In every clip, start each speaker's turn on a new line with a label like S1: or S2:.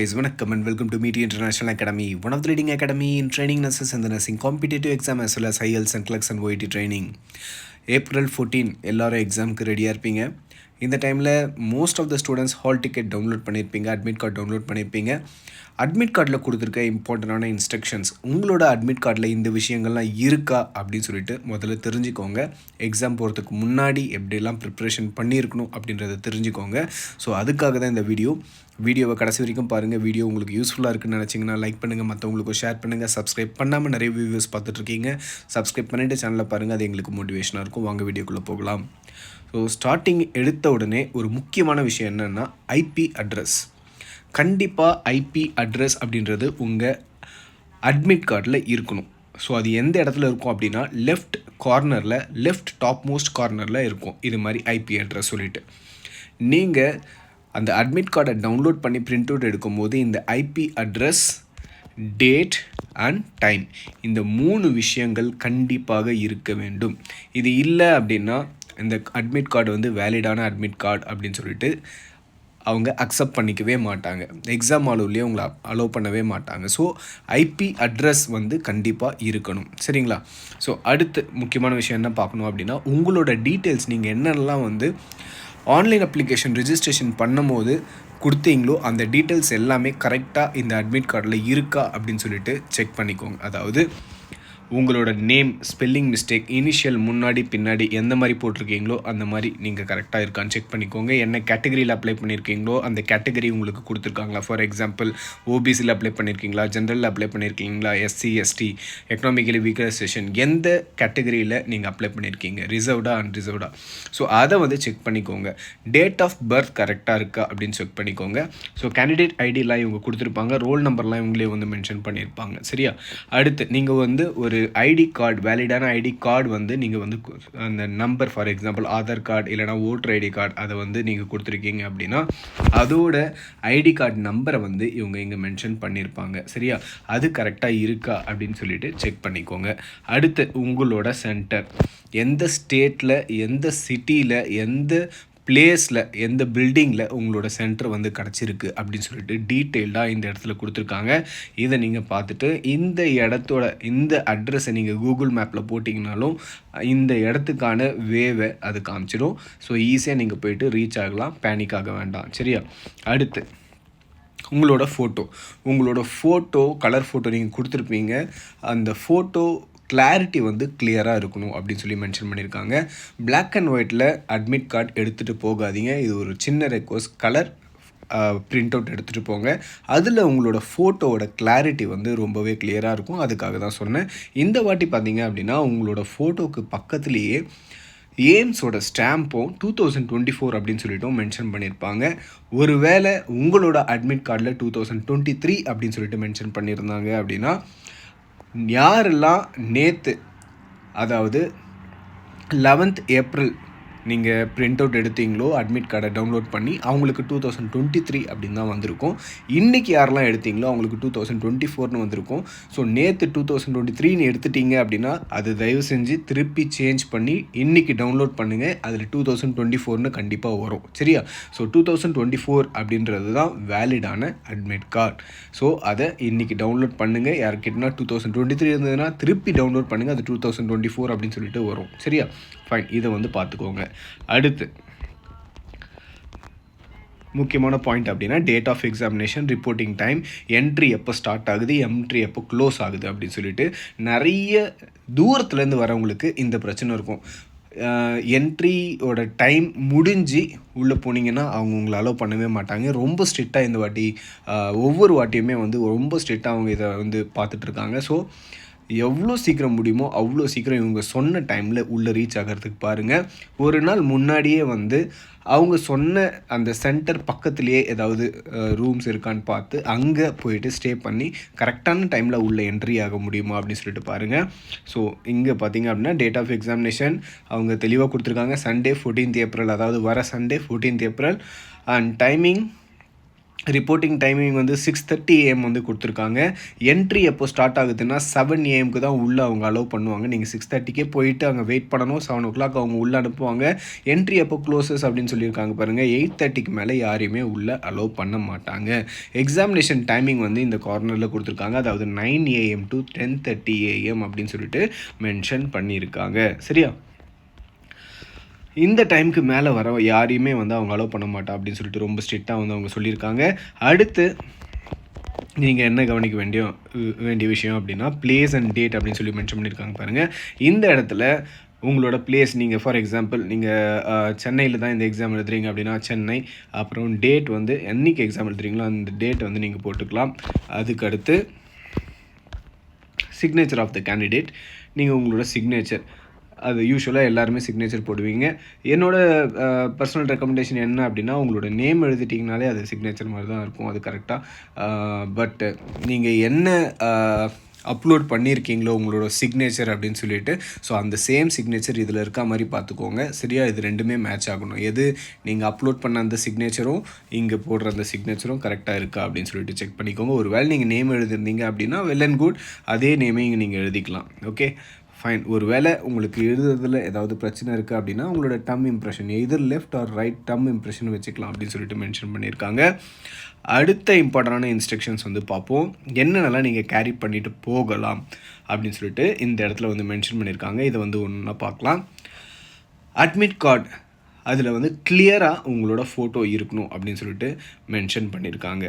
S1: Hello guys, வணக்கம் and welcome to Meet International Academy, one of the leading academy in training nurses and the nursing competitive exam as well as IELTS and CLEX and OET training. April fourteen எல்லாரும் எக்ஸாமுக்கு ரெடியாக இருப்பீங்க இந்த டைமில் most of the students hall ticket download பண்ணியிருப்பீங்க admit card download பண்ணியிருப்பீங்க admit கார்டில் கொடுத்துருக்க இம்பார்ட்டண்டான இன்ஸ்ட்ரக்ஷன்ஸ் உங்களோட அட்மிட் கார்டில் இந்த விஷயங்கள்லாம் இருக்கா அப்படின்னு சொல்லிட்டு முதல்ல தெரிஞ்சுக்கோங்க. எக்ஸாம் போகிறதுக்கு முன்னாடி எப்படியெல்லாம் ப்ரிப்ரேஷன் பண்ணியிருக்கணும் அப்படின்றத தெரிஞ்சுக்கோங்க. ஸோ அதுக்காக தான் இந்த வீடியோ வீடியோவை கடைசி வரைக்கும் பாருங்கள் வீடியோ உங்களுக்கு யூஸ்ஃபுல்லாக இருக்குன்னு நினச்சிங்கன்னா லைக் பண்ணுங்கள் மற்றவங்களுக்கும் ஷேர் பண்ணுங்கள் சப்ஸ்கிரைப் பண்ணாமல் நிறைய வியூவர்ஸ் பார்த்துட்ருக்கீங்க சப்ஸ்கிரைப் பண்ணிவிட்டு சேனலில் பாருங்கள் அது எங்களுக்கு மோட்டிவேஷனாக இருக்கும். வாங்க வீடியோக்குள்ளே போகலாம். ஸோ ஸ்டார்டிங் எடுத்த உடனே ஒரு முக்கியமான விஷயம் என்னென்னா ஐபி அட்ரஸ் கண்டிப்பாக ஐபி அட்ரஸ் அப்படின்றது உங்கள் அட்மிட் கார்டில் இருக்கணும். ஸோ அது எந்த இடத்துல இருக்கும் அப்படின்னா லெஃப்ட் கார்னரில் லெஃப்ட் டாப் மோஸ்ட் கார்னரில் இருக்கும். இது மாதிரி ஐபி அட்ரஸ் சொல்லிட்டு. நீங்கள் அந்த அட்மிட் கார்டை டவுன்லோட் பண்ணி பிரிண்ட் அவுட் எடுக்கும்போது இந்த IP address date and time இந்த மூணு விஷயங்கள் கண்டிப்பாக இருக்க வேண்டும். இது இல்லை அப்படின்னா இந்த அட்மிட் கார்டு வந்து வேலிடான அட்மிட் கார்டு அப்படின்னு சொல்லிட்டு அவங்க அக்செப்ட் பண்ணிக்கவே மாட்டாங்க. எக்ஸாம் ஆலோவிலே உங்களை அலோவ் பண்ணவே மாட்டாங்க. ஸோ ஐபி அட்ரஸ் வந்து கண்டிப்பாக இருக்கணும். சரிங்களா? ஸோ அடுத்து முக்கியமான விஷயம் என்ன பார்க்கணும் அப்படின்னா உங்களோட டீட்டெயில்ஸ் நீங்கள் என்னென்னலாம் வந்து ஆன்லைன் அப்ளிகேஷன் ரிஜிஸ்ட்ரேஷன் பண்ணும்போது கொடுத்தீங்களோ அந்த டீட்டெயில்ஸ் எல்லாமே கரெக்டாக இந்த அட்மிட் கார்டில் இருக்கா அப்படின்னு சொல்லிட்டு செக் பண்ணிக்கோங்க. அதாவது உங்களோட நேம் ஸ்பெல்லிங் மிஸ்டேக் இனிஷியல் முன்னாடி பின்னாடி எந்த மாதிரி போட்டிருக்கீங்களோ அந்த மாதிரி நீங்கள் கரெக்டாக இருக்கான்னு செக் பண்ணிக்கோங்க. என்ன கேட்டகரியில் அப்ளை பண்ணியிருக்கீங்களோ அந்த கேட்டகரி உங்களுக்கு கொடுத்துருக்காங்களா? ஃபார் எக்ஸாம்பிள் ஓபிசியில் அப்ளை பண்ணியிருக்கீங்களா ஜென்ரலில் அப்ளை பண்ணியிருக்கீங்களா SC ST economically weaker section எந்த கேட்டகரியில் நீங்கள் அப்ளை பண்ணியிருக்கீங்க ரிசர்வ்டா அன்ரிசர்வ்டா ஸோ அதை வந்து செக் பண்ணிக்கோங்க. டேட் ஆஃப் பர்த் கரெக்டாக இருக்கா அப்படின்னு செக் பண்ணிக்கோங்க. ஸோ கேண்டிடேட் ஐடிலாம் இவங்க கொடுத்துருப்பாங்க. ரோல் நம்பர்லாம் இவங்களே வந்து மென்ஷன் பண்ணியிருப்பாங்க சரியா? அடுத்து நீங்கள் வந்து ஒரு ஐடி கார்டு வேலிடான ஐடி கார்டு வந்து நீங்கள் வந்து அந்த number for example Aadhaar card இல்லைனா ஓட்டர் ஐடி கார்டு அதை வந்து நீங்கள் கொடுத்துருக்கீங்க அப்படின்னா அதோட ஐடி கார்டு நம்பரை வந்து இவங்க இங்கே மென்ஷன் பண்ணியிருப்பாங்க. சரியா? அது கரெக்டாக இருக்கா அப்படின்னு சொல்லிட்டு செக் பண்ணிக்கோங்க. அடுத்து உங்களோட சென்டர் எந்த ஸ்டேட்டில் எந்த சிட்டியில் எந்த பிளேஸில் எந்த பில்டிங்கில் உங்களோட சென்டர் வந்து கிடச்சிருக்கு அப்படின்னு சொல்லிட்டு டீட்டெயில்டாக இந்த இடத்துல கொடுத்துருக்காங்க. இதை நீங்கள் பார்த்துட்டு இந்த இடத்தோட இந்த அட்ரஸை நீங்கள் கூகுள் மேப்பில் போட்டிங்கனாலும் இந்த இடத்துக்கான வேவை அது காமிச்சிடும் ஸோ ஈஸியாக நீங்கள் போயிட்டு ரீச் ஆகலாம். பேனிக் ஆக வேண்டாம். சரியா? அடுத்து உங்களோட ஃபோட்டோ உங்களோட ஃபோட்டோ கலர் ஃபோட்டோ நீங்கள் கொடுத்துருப்பீங்க. அந்த ஃபோட்டோ கிளாரிட்டி வந்து கிளியராக இருக்கணும் அப்படின்னு சொல்லி மென்ஷன் பண்ணியிருக்காங்க. பிளாக் அண்ட் ஒயிட்டில் அட்மிட் கார்டு எடுத்துகிட்டு போகாதீங்க. இது ஒரு சின்ன ரெக்வஸ்ட் கலர் பிரிண்ட் அவுட் எடுத்துகிட்டு போங்க. அதில் உங்களோட ஃபோட்டோவோட கிளாரிட்டி வந்து ரொம்பவே கிளியராக இருக்கும். அதுக்காக தான் சொன்னேன். இந்த வாட்டி பார்த்தீங்க அப்படின்னா உங்களோட ஃபோட்டோக்கு பக்கத்துலேயே எய்ம்ஸோட ஸ்டாம்பும் டூ தௌசண்ட் டுவெண்ட்டி ஃபோர் அப்படின்னு சொல்லிட்டும் மென்ஷன் பண்ணியிருப்பாங்க. ஒருவேளை உங்களோட அட்மிட் கார்டில் டூ தௌசண்ட் டுவெண்ட்டி த்ரீ அப்படின்னு சொல்லிட்டு மென்ஷன் பண்ணியிருந்தாங்க அப்படின்னா யாரெல்லாம் நேற்று அதாவது லெவன்த் ஏப்ரல் நீங்கள் பிரிண்ட் அவுட் எடுத்தீங்களோ அட்மிட் கார்டை டவுன்லோட் பண்ணி அவங்களுக்கு டூ தௌசண்ட் டுவெண்ட்டி த்ரீ அப்படின்னு தான் வந்திருக்கும். இன்றைக்கி யாரெல்லாம் எடுத்தீங்களோ அவங்களுக்கு டூ தௌசண்ட் டுவெண்ட்டி ஃபோர்னு வந்திருக்கும். ஸோ நேற்று டூ தௌசண்ட் டுவெண்ட்டி த்ரீன்னு எடுத்துட்டீங்க அப்படின்னா அது தயவு செஞ்சு திருப்பி சேஞ்ச் பண்ணி இன்றைக்கி டவுன்லோட் பண்ணுங்கள் அதில் டூ தௌசண்ட் டுவெண்ட்டி ஃபோர்னு கண்டிப்பாக வரும். சரியா? So two thousand twenty four அப்படின்றது தான் வேலிடான அட்மிட் கார்டு ஸோ அதை இன்றைக்கி டவுன்லோட் பண்ணுங்கள் யார்கிட்டனா டூ தௌசண்ட் டுவெண்ட்டி த்ரீ இருந்ததுன்னா திருப்பி டவுன்லோட் பண்ணுங்கள் அது டூ தௌசண்ட் டுவெண்ட்டி ஃபோர் அப்படின்னு சொல்லிட்டு வரும். சரியா? ஃபைன் இதை வந்து பார்த்துக்கோங்க. அடுத்து முக்கியமான பாயிண்ட் அப்படின்னா date of examination reporting time entry எப்போ ஸ்டார்ட் ஆகுது என்ட்ரி எப்போ க்ளோஸ் ஆகுது அப்படின்னு சொல்லிட்டு நிறைய தூரத்துலேருந்து வரவங்களுக்கு இந்த பிரச்சனை இருக்கும். என்ட்ரியோட டைம் முடிஞ்சு உள்ளே போனீங்கன்னா அவங்க உங்களை அலோவ் பண்ணவே மாட்டாங்க. ரொம்ப ஸ்ட்ரிக்டாக இந்த வாட்டி ஒவ்வொரு வாட்டியுமே வந்து ரொம்ப ஸ்ட்ரிக்டாக அவங்க இதை வந்து பார்த்துட்ருக்காங்க ஸோ எவ்வளோ சீக்கிரம் முடியுமோ அவ்வளோ சீக்கிரம் இவங்க சொன்ன டைமில் உள்ளே ரீச் ஆகிறதுக்கு பாருங்கள் ஒரு நாள் முன்னாடியே வந்து அவங்க சொன்ன அந்த சென்டர் பக்கத்துலேயே ஏதாவது ரூம்ஸ் இருக்கான்னு பார்த்து அங்கே போயிட்டு ஸ்டே பண்ணி கரெக்டான டைமில் உள்ள என்ட்ரி ஆக முடியுமா அப்படின்னு சொல்லிட்டு பாருங்கள் ஸோ இங்கே பார்த்தீங்க அப்படின்னா டேட் ஆஃப் எக்ஸாமினேஷன் அவங்க தெளிவாக கொடுத்துருக்காங்க. சண்டே 14th ஏப்ரல் அதாவது வர Sunday 14th April and timing reporting timing வந்து சிக்ஸ் தேர்ட்டி ஏஎம் வந்து கொடுத்துருக்காங்க. என்ட்ரி எப்போ ஸ்டார்ட் ஆகுதுன்னா செவன் ஏஎம்க்கு தான் உள்ளே அவங்க அலோவ் பண்ணுவாங்க. நீங்கள் சிக்ஸ் தேர்ட்டிக்கே போயிட்டு அங்கே வெயிட் பண்ணணும். செவன் ஓ கிளாக் அவங்க உள்ளே அனுப்புவாங்க. என்ட்ரி எப்போ க்ளோசஸ் அப்படின்னு சொல்லியிருக்காங்க பாருங்கள் எயிட் தேர்ட்டிக்கு மேலே யாரையுமே உள்ளே அலோவ் பண்ண மாட்டாங்க. எக்ஸாமினேஷன் டைமிங் வந்து இந்த கார்னரில் கொடுத்துருக்காங்க. அதாவது nine AM to ten thirty AM அப்படின்னு சொல்லிட்டு மென்ஷன் பண்ணியிருக்காங்க. சரியா? இந்த டைமுக்கு மேலே வர யாரையுமே வந்து அவங்க அலோவ் பண்ண மாட்டா அப்படின்னு சொல்லிட்டு ரொம்ப ஸ்ட்ரிக்டாக வந்து அவங்க சொல்லியிருக்காங்க. அடுத்து நீங்கள் என்ன கவனிக்க வேண்டிய வேண்டிய விஷயம் அப்படின்னா பிளேஸ் அண்ட் டேட் அப்படின்னு சொல்லி மென்ஷன் பண்ணியிருக்காங்க பாருங்கள் இந்த இடத்துல உங்களோட பிளேஸ் நீங்கள் ஃபார் எக்ஸாம்பிள் நீங்கள் சென்னையில் தான் இந்த எக்ஸாம் எழுதுறீங்க அப்படின்னா சென்னை அப்புறம் டேட் வந்து என்னைக்கு எக்ஸாம் எழுதுறீங்களோ அந்த டேட் வந்து நீங்கள் போட்டுக்கலாம். அதுக்கடுத்து சிக்னேச்சர் ஆஃப் த கேண்டிடேட் நீங்கள் உங்களோட சிக்னேச்சர் அது யூஸ்வலாக எல்லாருமே சிக்னேச்சர் போடுவீங்க. என்னோட பர்சனல் ரெக்கமெண்டேஷன் என்ன அப்படின்னா உங்களோட நேம் எழுதிட்டிங்கனாலே அது சிக்னேச்சர் மாதிரி தான் இருக்கும். அது கரெக்டாக பட் நீங்கள் என்ன அப்லோட் பண்ணியிருக்கீங்களோ உங்களோட சிக்னேச்சர் அப்படின்னு சொல்லிட்டு ஸோ அந்த சேம் சிக்னேச்சர் இதில் இருக்க மாதிரி பார்த்துக்கோங்க. சரியா? இது ரெண்டுமே மேட்ச் ஆகணும். எது நீங்கள் அப்லோட் பண்ண அந்த சிக்னேச்சரும் இங்கே போடுற அந்த சிக்னேச்சரும் கரெக்டாக இருக்கா அப்படின்னு சொல்லிட்டு செக் பண்ணிக்கோங்க. ஒரு வேளை நீங்கள் நேம் எழுதிருந்தீங்க அப்படின்னா வெல் அண்ட் குட் அதே நேமே இங்கே நீங்கள் எழுதிக்கலாம். ஓகே ஃபைன் ஒரு வேளை உங்களுக்கு எழுதுறதுல ஏதாவது பிரச்சனை இருக்குது அப்படின்னா உங்களோட டம் இம்ப்ரெஷன் எதிர் left or right thumb impression வச்சுக்கலாம் அப்படின்னு சொல்லிட்டு மென்ஷன் பண்ணியிருக்காங்க. அடுத்த இம்பார்ட்டண்டான இன்ஸ்ட்ரக்ஷன்ஸ் வந்து பார்ப்போம். என்னென்னலாம் நீங்கள் கேரி பண்ணிட்டு போகலாம் அப்படின்னு சொல்லிட்டு இந்த இடத்துல வந்து மென்ஷன் பண்ணியிருக்காங்க. இதை வந்து ஒன்றா பார்க்கலாம். அட்மிட் கார்டு அதில் வந்து கிளியராக உங்களோட ஃபோட்டோ இருக்கணும் அப்படின்னு சொல்லிட்டு மென்ஷன் பண்ணியிருக்காங்க.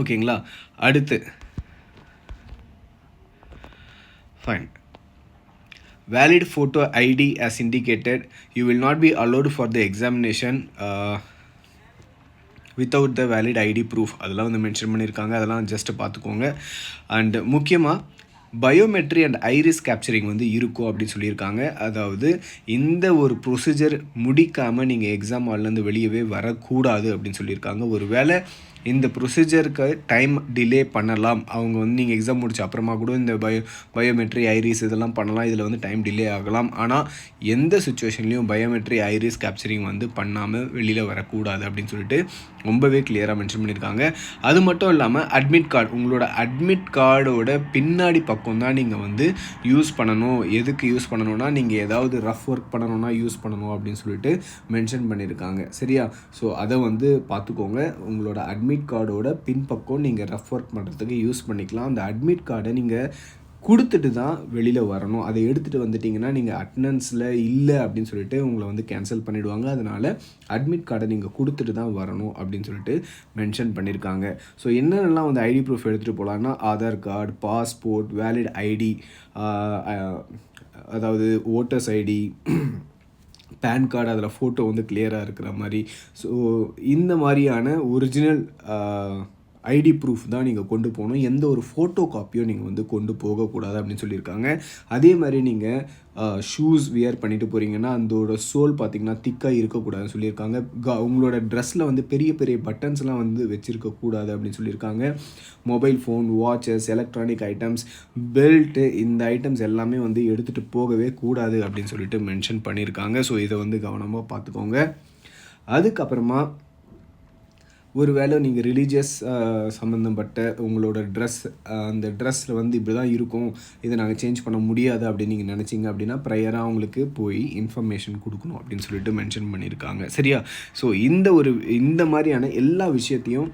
S1: ஓகேங்களா அடுத்து. Fine valid photo id as indicated. You will not be allowed for the examination uh, without the valid ID proof அதெல்லாம் வந்து மென்ஷன் பண்ணியிருக்காங்க. அதெல்லாம் ஜஸ்ட்டு பார்த்துக்கோங்க. அண்ட் முக்கியமாக பயோமெட்ரி அண்ட் ஐரிஸ் கேப்சரிங் வந்து இருக்கும் அப்படின்னு சொல்லியிருக்காங்க. அதாவது இந்த ஒரு ப்ரொசீஜர் முடிக்காமல் நீங்கள் எக்ஸாம் ஹால்லேருந்து வெளியவே வரக்கூடாது அப்படின்னு சொல்லியிருக்காங்க. ஒரு வேளை இந்த ப்ரொசீஜருக்கு டைம் டிலே பண்ணலாம். அவங்க வந்து நீங்கள் எக்ஸாம் முடிச்ச அப்புறமா கூட இந்த பயோ பயோமெட்ரி ஐரிஸ் இதெல்லாம் பண்ணலாம். இதில் வந்து டைம் டிலே ஆகலாம். ஆனால் எந்த சுச்சுவேஷன்லையும் பயோமெட்ரி ஐரிஸ் கேப்சரிங் வந்து பண்ணாமல் வெளியில் வரக்கூடாது அப்படின்னு சொல்லிட்டு ரொம்பவே கிளியராக மென்ஷன் பண்ணியிருக்காங்க. அது மட்டும் இல்லாமல் அட்மிட் கார்டு உங்களோட அட்மிட் கார்டோட பின்னாடி பக்கம் தான் நீங்கள் வந்து யூஸ் பண்ணணும். எதுக்கு யூஸ் பண்ணணும்னா நீங்கள் ஏதாவது ரஃப் ஒர்க் பண்ணணும்னா யூஸ் பண்ணணும் அப்படின்னு சொல்லிட்டு மென்ஷன் பண்ணியிருக்காங்க. சரியா? ஸோ அதை வந்து பார்த்துக்கோங்க. உங்களோட அட்மிட் அட்மிட் கார்டோட பின்பக்கம் நீங்கள் ரஃப் ஒர்க் பண்ணுறதுக்கு யூஸ் பண்ணிக்கலாம். அந்த அட்மிட் கார்டை நீங்கள் கொடுத்துட்டு தான் வெளியில் வரணும். அதை எடுத்துகிட்டு வந்துட்டிங்கன்னா நீங்கள் அட்டண்டன்ஸில் இல்லை அப்படின்னு சொல்லிட்டு உங்களை வந்து கேன்சல் பண்ணிவிடுவாங்க அதனால் அட்மிட் கார்டை நீங்கள் கொடுத்துட்டு தான் வரணும் அப்படின்னு சொல்லிட்டு மென்ஷன் பண்ணியிருக்காங்க ஸோ என்னென்னலாம் வந்து ஐடி ப்ரூஃப் எடுத்துகிட்டு போகலான்னா Aadhaar card passport valid ID அதாவது ஓட்டர்ஸ் ஐடி பேன் கார்டு அதில் ஃபோட்டோ வந்து கிளியராக இருக்கிற மாதிரி. ஸோ இந்த மாதிரியான ஒரிஜினல் ஐடி ப்ரூஃப் தான் நீங்கள் கொண்டு போகணும். எந்த ஒரு ஃபோட்டோ காப்பியும் நீங்கள் வந்து கொண்டு போகக்கூடாது அப்படின்னு சொல்லியிருக்காங்க. அதே மாதிரி நீங்கள் ஷூஸ் வியர் பண்ணிட்டு போகிறீங்கன்னா அதோட சோல் பார்த்திங்கன்னா திக்காக இருக்கக்கூடாதுன்னு சொல்லியிருக்காங்க. க உங்களோட ட்ரெஸ்ஸில் வந்து பெரிய பெரிய பட்டன்ஸ்லாம் வந்து வச்சுருக்கக்கூடாது அப்படின்னு சொல்லியிருக்காங்க. Mobile phone watches electronic items belt இந்த ஐட்டம்ஸ் எல்லாமே வந்து எடுத்துகிட்டு போகவே கூடாது அப்படின்னு சொல்லிட்டு மென்ஷன் பண்ணியிருக்காங்க. ஸோ இதை வந்து கவனமாக பார்த்துக்கோங்க. அதுக்கப்புறமா ஒருவேளை நீங்கள் ரிலீஜியஸ் சம்மந்தப்பட்ட உங்களோட ட்ரெஸ் அந்த ட்ரெஸ்ஸில் வந்து இப்படி தான் இருக்கும். இதை நாங்கள் சேஞ்ச் பண்ண முடியாது அப்படின்னு நீங்கள் நினச்சிங்க அப்படின்னா ப்ரையராக அவங்களுக்கு போய் இன்ஃபர்மேஷன் கொடுக்கணும் அப்படின்னு சொல்லிட்டு மென்ஷன் பண்ணியிருக்காங்க. சரியா? ஸோ இந்த ஒரு இந்த மாதிரியான எல்லா விஷயத்தையும்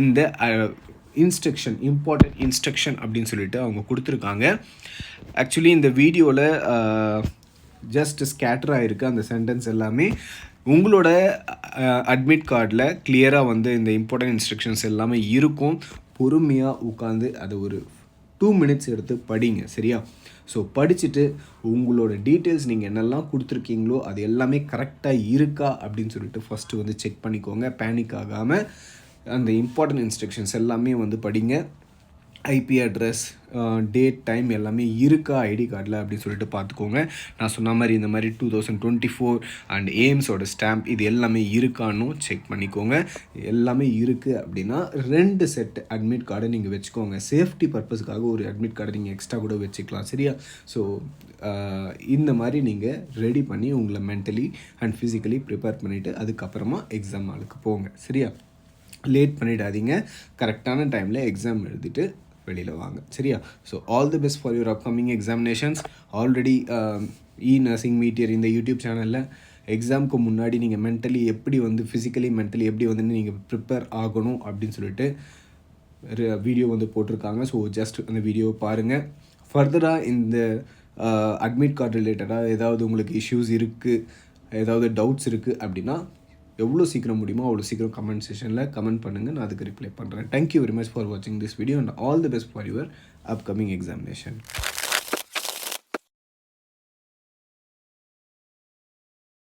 S1: இந்த இன்ஸ்ட்ரக்ஷன் இம்பார்ட்டன்ட் இன்ஸ்ட்ரக்ஷன் அப்படின்னு சொல்லிட்டு அவங்க கொடுத்துருக்காங்க. ஆக்சுவலி இந்த வீடியோவில் ஜஸ்ட் ஸ்கேட்டர் ஆகிருக்கு அந்த சென்டென்ஸ் எல்லாமே. உங்களோட அட்மிட் கார்டில் கிளியராக வந்து இந்த இம்பார்ட்டன்ட் இன்ஸ்ட்ரக்ஷன்ஸ் எல்லாமே இருக்கும். பொறுமையாக உட்காந்து அதை ஒரு டூ மினிட்ஸ் எடுத்து படிங்க சரியா? ஸோ படிச்சுட்டு உங்களோட டீட்டெயில்ஸ் நீங்கள் என்னெல்லாம் கொடுத்துருக்கீங்களோ அது எல்லாமே கரெக்டாக இருக்கா அப்படின்னு சொல்லிட்டு ஃபஸ்ட்டு வந்து செக் பண்ணிக்கோங்க. பேனிக் ஆகாமல் அந்த இம்பார்ட்டன்ட் இன்ஸ்ட்ரக்ஷன்ஸ் எல்லாமே வந்து படிங்க. ஐபி அட்ரஸ் டேட் டைம் எல்லாமே இருக்கா ஐடி கார்டில் அப்படின்னு சொல்லிட்டு பார்த்துக்கோங்க. நான் சொன்ன மாதிரி இந்த மாதிரி two thousand twenty four and எய்ம்ஸோட stamp இது எல்லாமே இருக்கான்னு செக் பண்ணிக்கோங்க. எல்லாமே இருக்குது அப்படின்னா ரெண்டு செட் அட்மிட் கார்டை நீங்கள் வச்சுக்கோங்க. சேஃப்டி பர்பஸ்க்காக ஒரு அட்மிட் கார்டை நீங்கள் எக்ஸ்ட்ரா கூட வச்சுக்கலாம் சரியா? ஸோ uh, இந்த மாதிரி நீங்கள் ரெடி பண்ணி உங்களை மென்டலி அண்ட் ஃபிசிக்கலி ப்ரிப்பேர் பண்ணிவிட்டு அதுக்கப்புறமா எக்ஸாம் ஆளுக்கு போங்க சரியா? லேட் பண்ணிடாதீங்க. கரெக்டான டைமில் எக்ஸாம் எழுதிட்டு வெளியில் வாங்க. சரியா? So all the best for your upcoming examinations already E nursing meteor இந்த யூடியூப் சேனலில் எக்ஸாமுக்கு முன்னாடி நீங்கள் மென்டலி எப்படி வந்து ஃபிசிக்கலி மென்டலி எப்படி வந்து நீங்கள் ப்ரிப்பேர் ஆகணும் அப்படின்னு சொல்லிட்டு வீடியோ வந்து போட்டிருக்காங்க. ஸோ ஜஸ்ட் அந்த வீடியோ பாருங்கள் ஃபர்தராக இந்த அட்மிட் கார்டு ரிலேட்டடாக ஏதாவது உங்களுக்கு இஷ்யூஸ் இருக்குது ஏதாவது டவுட்ஸ் இருக்குது அப்படின்னா எவ்வளோ சீக்கிரம் முடியுமோ அவ்வளோ சீக்கிரம் கமெண்ட் செஷனில் கமெண்ட் பண்ணுங்கள் நான் அதுக்கு ரிப்ளை பண்ணுறேன் thank you very much for வாட்சிங் this video and all the best for your upcoming examination